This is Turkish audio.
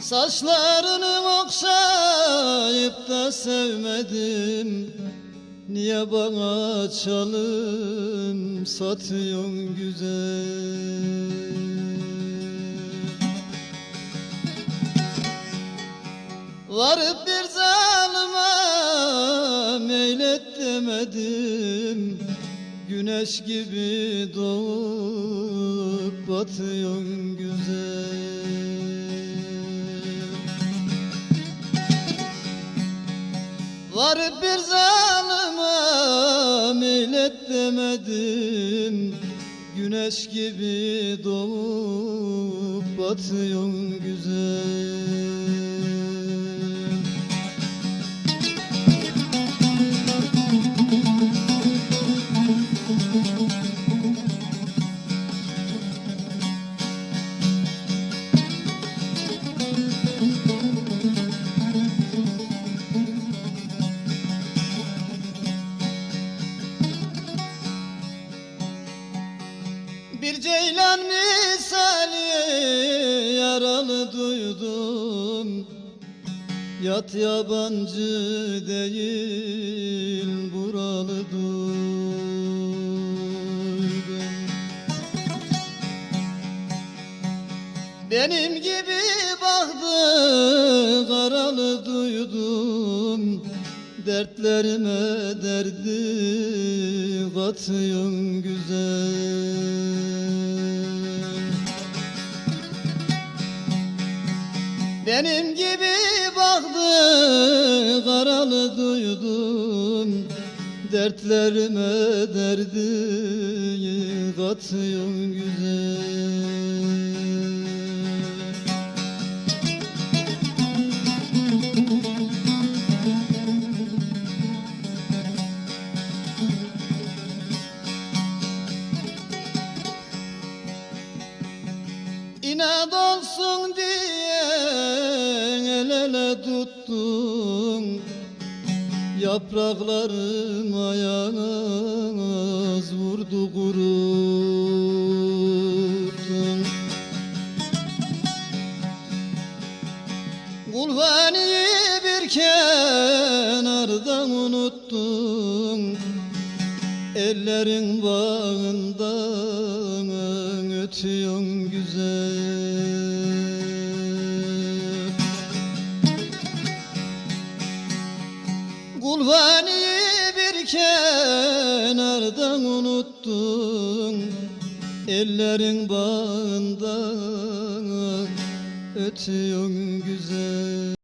Saçlarını okşayıp da sevmedim. Niye bana çalım satıyorsun güzel Varıp bir zalıma meylet demedim. Güneş gibi doğup batıyorsun güzel. Varıp bir zalıma millet demedim. Güneş gibi doğup batıyorsun güzel Bir ceylan misali yaralı duydum. Yat yabancı değil buralı duydum. Benim gibi baktı karalı duydum. Dertlerime derdi katıyorsun güzel Benim gibi baktı karalı duydum. Dertlerime derdi katıyorsun güzel. İnat Yapraklarım ayağız vurdu kuruttun Kulvaniyi bir kenardan unuttun Ellerin bağından ötüyorsun güzel Kulvaniyi bir kenardan unuttun Ellerin bağından ötüyorsun güzel